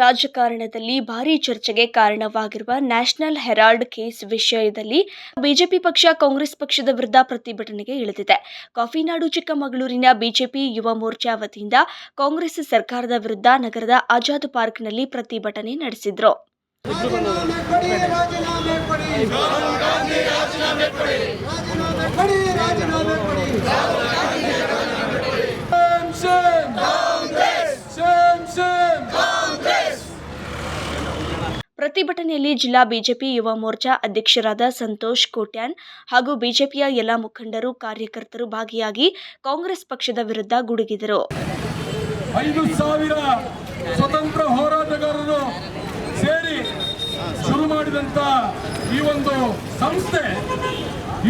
ರಾಜಕಾರಣದಲ್ಲಿ ಭಾರೀ ಚರ್ಚೆಗೆ ಕಾರಣವಾಗಿರುವ ನ್ಯಾಷನಲ್ ಹೆರಾಲ್ಡ್ ಕೇಸ್ ವಿಷಯದಲ್ಲಿ ಬಿಜೆಪಿ ಪಕ್ಷ, ಕಾಂಗ್ರೆಸ್ ಪಕ್ಷದ ವಿರುದ್ಧ ಪ್ರತಿಭಟನೆಗೆ ಇಳಿದಿದೆ. ಕಾಫಿನಾಡು, ಚಿಕ್ಕಮಗಳೂರಿನ ಬಿಜೆಪಿ ಯುವ ಮೋರ್ಚಾ ವತಿಯಿಂದ ಕಾಂಗ್ರೆಸ್ ಸರ್ಕಾರದ ವಿರುದ್ಧ ನಗರದ ಆಜಾದ್ ಪಾರ್ಕ್ನಲ್ಲಿ ಪ್ರತಿಭಟನೆ ನಡೆಸಿದ್ರು. ಪ್ರತಿಭಟನೆಯಲ್ಲಿ ಜಿಲ್ಲಾ ಬಿಜೆಪಿ ಯುವ ಮೋರ್ಚಾ ಅಧ್ಯಕ್ಷರಾದ ಸಂತೋಷ್ ಕೋಟ್ಯಾನ್ ಹಾಗೂ ಬಿಜೆಪಿಯ ಎಲ್ಲ ಮುಖಂಡರು, ಕಾರ್ಯಕರ್ತರು ಭಾಗಿಯಾಗಿ ಕಾಂಗ್ರೆಸ್ ಪಕ್ಷದ ವಿರುದ್ಧ ಗುಡುಗಿದರು. ಐದು ಸಾವಿರ ಸ್ವತಂತ್ರ ಹೋರಾಟಗಾರರು ಸೇರಿ ಶುರು ಮಾಡಿದಂತ ಈ ಒಂದು ಸಂಸ್ಥೆ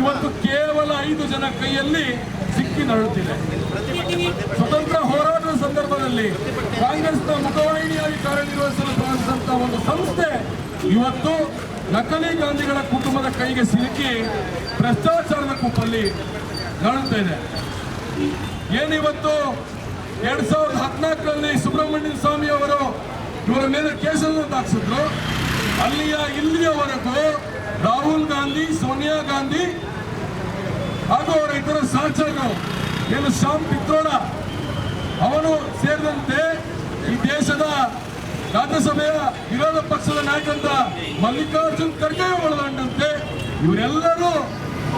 ಇವತ್ತು ಕೇವಲ ಐದು ಜನ ಕೈಯಲ್ಲಿ ಸಿಕ್ಕಿ ನರಳುತ್ತಿದೆ. ಸ್ವತಂತ್ರ ಹೋರಾಟದ ಸಂದರ್ಭದಲ್ಲಿ ಕಾಂಗ್ರೆಸ್ನ ಮುಖವಾಹಿನಿಯಾಗಿ ಕಾರ್ಯನಿರ್ವಹಿಸಲು ಪ್ರಾರಂಭಿಸಿದಂತ ಒಂದು ಸಂಸ್ಥೆ ಇವತ್ತು ನಕಲಿ ಗಾಂಧಿಗಳ ಕುಟುಂಬದ ಕೈಗೆ ಸಿಲುಕಿ ಭ್ರಷ್ಟಾಚಾರದ ಕುಪ್ಪಲ್ಲಿ ಕಾಣುತ್ತಾ ಇದೆ. ಏನಿವತ್ತು ಎರಡ್ ಸಾವಿರದ ಹದಿನಾಲ್ಕರಲ್ಲಿ ಸುಬ್ರಹ್ಮಣ್ಯನ್ ಸ್ವಾಮಿ ಅವರು ಇವರ ಮೇಲೆ ಕೇಸನ್ನು ದಾಖಿಸಿದ್ರು ಅಲ್ಲಿಯ ಇಲ್ಲಿಯವರೆಗೂ ರಾಹುಲ್ ಗಾಂಧಿ, ಸೋನಿಯಾ ಗಾಂಧಿ ಹಾಗೂ ಅವರ ಇತರ ಸಹಚರರು ಏನು ಶ್ಯಾಮ್ ಪಿತ್ರೋಡ ಅವನು ಸೇರಿದಂತೆ ಈ ದೇಶದ ರಾಜ್ಯಸಭೆಯ ವಿರೋಧ ಪಕ್ಷದ ನಾಯಕಂತ ಮಲ್ಲಿಕಾರ್ಜುನ್ ಖರ್ಗೆ ಒಳಗೊಂಡಂತೆ ಇವರೆಲ್ಲರೂ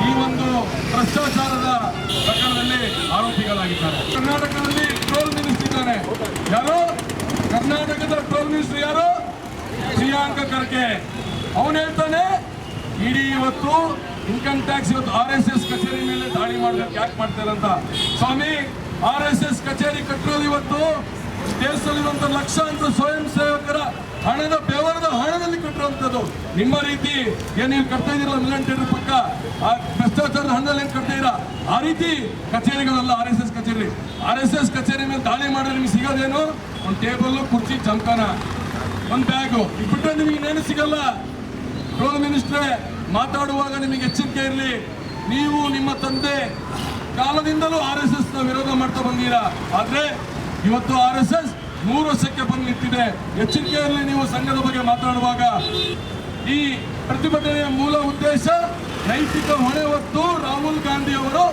ಈ ಒಂದು ಭ್ರಷ್ಟಾಚಾರದ ಪ್ರಕರಣದಲ್ಲಿ ಆರೋಪಿಗಳಾಗಿದ್ದಾರೆ. ಕರ್ನಾಟಕದಲ್ಲಿ ಟ್ರೋಲ್ ನಿಲ್ಲಿಸಿದ್ದಾರೆ ಯಾರು? ಕರ್ನಾಟಕದ ಟ್ರೋಲ್ ಮಿನಿಸ್ಟರ್ ಯಾರು? ಪ್ರಿಯಾಂಕ ಖರ್ಗೆ. ಅವನು ಹೇಳ್ತಾನೆ, ಇಡೀ ಇವತ್ತು ಇನ್ಕಮ್ ಟ್ಯಾಕ್ಸ್ ಇವತ್ತು ಆರ್ ಎಸ್ ಎಸ್ ಕಚೇರಿ ಮೇಲೆ ದಾಳಿ ಮಾಡಬೇಕು, ಯಾಕೆ ಮಾಡ್ತಾರೆ ಅಂತ. ಸ್ವಾಮಿ ಆರ್ ಎಸ್ ಇವತ್ತು ದೇಶದಲ್ಲಿರುವಂತ ಲಕ್ಷಾಂತರ ಸ್ವಯಂ ಸೇವಕರ ಹಣದ ಬೆವರದ ಹಣದಲ್ಲಿ ಕಟ್ಟಿರುವಂತದ್ದು. ನಿಮ್ಮ ರೀತಿ ಏನ್ ನೀವು ಕಟ್ತಾ ಇದೀರಲ್ಲ ಮಿಲಿಯನ್ ಪಕ್ಕ? ಆ ಭ್ರಷ್ಟಾಚಾರದ ಹಣದಲ್ಲಿ ಏನ್ ಕಟ್ತಾ ಇದೀರಾ ಆ ರೀತಿ ಕಚೇರಿಗಳಲ್ಲ ಆರ್ ಎಸ್ ಎಸ್ ಕಚೇರಿ. ಆರ್ ಎಸ್ ಎಸ್ ಕಚೇರಿ ಮೇಲೆ ದಾಳಿ ಮಾಡಿದ್ರೆ ನಿಮ್ಗೆ ಸಿಗೋದೇನು? ಒಂದು ಟೇಬಲ್ ಕುರ್ಚಿ, ಚಮಕನ. ಒಂದು ಬ್ಯಾಗು. ಬಿಟ್ಟರೆ ನಿಮಗೆ ಇನ್ನೇನು ಸಿಗಲ್ಲ. ಗೃಹ ಮಿನಿಸ್ಟ್ರೆ ಮಾತಾಡುವಾಗ ನಿಮಗೆ ಎಚ್ಚರಿಕೆ ಇರಲಿ. ನೀವು ನಿಮ್ಮ ತಂದೆ ಕಾಲದಿಂದಲೂ ಆರ್ ಎಸ್ ಎಸ್ನ ವಿರೋಧ ಮಾಡ್ತಾ ಬಂದೀರಾ ಆದ್ರೆ ಇವತ್ತು ಆರ್ ಎಸ್ ಎಸ್ ಮೂರು ವರ್ಷಕ್ಕೆ ಬಂದು ನಿಂತಿದೆ ಎಚ್ಚರಿಕೆಯಲ್ಲಿ ನೀವು ಸಂಘದ ಬಗ್ಗೆ ಮಾತನಾಡುವಾಗ ಈ ಪ್ರತಿಭಟನೆಯ ಮೂಲ ಉದ್ದೇಶ ನೈತಿಕ ಹೊಣೆ ಹೊತ್ತು ರಾಹುಲ್ ಗಾಂಧಿ ಅವರು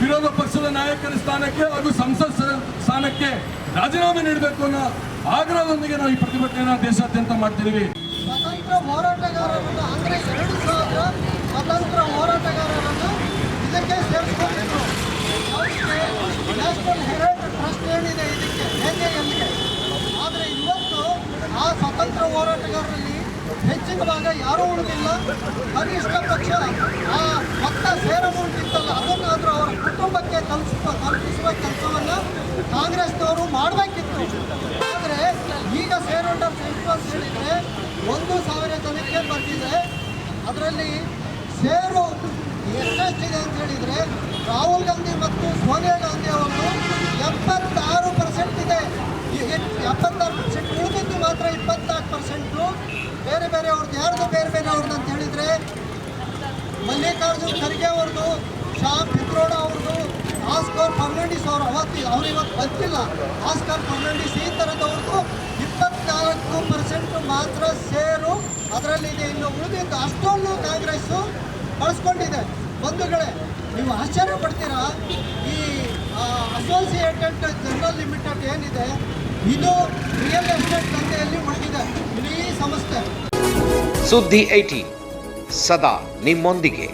ವಿರೋಧ ಪಕ್ಷದ ನಾಯಕರ ಸ್ಥಾನಕ್ಕೆ ಹಾಗೂ ಸಂಸತ್ ಸ್ಥಾನಕ್ಕೆ ರಾಜೀನಾಮೆ ನೀಡಬೇಕು ಅನ್ನೋ ಆಗ್ರಹದೊಂದಿಗೆ ನಾವು ಈ ಪ್ರತಿಭಟನೆಯನ್ನು ದೇಶಾದ್ಯಂತ ಮಾಡ್ತಿದ್ದೀವಿ ಸ್ವತಂತ್ರ ಹೋರಾಟಗಾರರನ್ನು ಅಂದರೆ ಎರಡು ಸಾವಿರ ಸ್ವತಂತ್ರ ಹೋರಾಟಗಾರರನ್ನು ಇದಕ್ಕೆ ಸೇರಿಸ್ಕೊಂಡಿದ್ರು ಅವರಿಗೆ ನ್ಯಾಷನಲ್ ಹೆರಾಲ್ಡ್ ಟ್ರಸ್ಟ್ ಏನಿದೆ ಇದಕ್ಕೆ ಎನ್ಎಎಲ್ಗೆ ಆದರೆ ಇವತ್ತು ಆ ಸ್ವತಂತ್ರ ಹೋರಾಟಗಾರರಲ್ಲಿ ಹೆಚ್ಚಿನ ಭಾಗ ಯಾರೂ ಉಳಿದಿಲ್ಲ. ಕನಿಷ್ಠ ಪಕ್ಷ ಆ ಮೊತ್ತ ಸೇರಬಹುದಿತ್ತಲ್ಲ ಅದನ್ನಾದರೂ ಅವರ ಕುಟುಂಬಕ್ಕೆ ತಲುಪಿಸುವ ತಲುಪಿಸುವ ಕೆಲಸವನ್ನು ಕಾಂಗ್ರೆಸ್ನವರು ಮಾಡಬೇಕಿತ್ತು. ಆದರೆ ಈಗ ಸೇರ್ ಹೋಲ್ಡರ್ ಹೇಳಿದ್ರೆ ಹೇಳಿದರೆ ಒಂದು ಸಾವಿರ ಜನಕ್ಕೆ ಬಂದಿದೆ ಅದರಲ್ಲಿ ಸೇರು ಎಷ್ಟೆಷ್ಟಿದೆ ಅಂತ ಹೇಳಿದರೆ ರಾಹುಲ್ ಗಾಂಧಿ ಮತ್ತು ಸೋನಿಯಾ ಗಾಂಧಿ ಅವರು ಎಪ್ಪತ್ತಾರು ಪರ್ಸೆಂಟ್ ಇದೆ. ಎಪ್ಪತ್ತಾರು ಪರ್ಸೆಂಟ್ ಉಳಿದಿದ್ದು ಮಾತ್ರ ಇಪ್ಪತ್ತು ಬೇರೆ ಬೇರೆ ಅವ್ರದ್ದು ಯಾರ್ದು ಬೇರೆ ಬೇರೆ ಅವ್ರದ್ದು ಅಂತ ಹೇಳಿದರೆ ಮಲ್ಲಿಕಾರ್ಜುನ್ ಖರ್ಗೆ ಅವ್ರದ್ದು ಶಾ ಪಿತ್ರೋಡ ಅವ್ರದ್ದು ಆಸ್ಕರ್ ಫರ್ನಾಂಡಿಸ್ ಅವರು ಅವತ್ತು ಅವ್ರು ಇವತ್ತು ಬಂತಿಲ್ಲ ಆಸ್ಕರ್ ಫರ್ನಾಂಡಿಸ್ ಈ ಥರದವ್ರದ್ದು ಇಪ್ಪತ್ನಾಲ್ಕು ಪರ್ಸೆಂಟ್ ಮಾತ್ರ ಸೇರು ಅದರಲ್ಲಿದೆ ಇನ್ನು ಉಳಿದಿದ್ದು ಅಷ್ಟೊಂದು ಕಾಂಗ್ರೆಸ್ಸು ಬಳಸ್ಕೊಂಡಿದೆ ಬಂಧುಗಳೇ, ನೀವು ಆಶ್ಚರ್ಯ ಪಡ್ತೀರಾ? ಈ ಅಸೋಸಿಯೇಟೆಡ್ ಜನರಲ್ ಲಿಮಿಟೆಡ್ ಏನಿದೆ? ಇದು ರಿಯಲ್ सुद्धि सदा निम्मन दिखे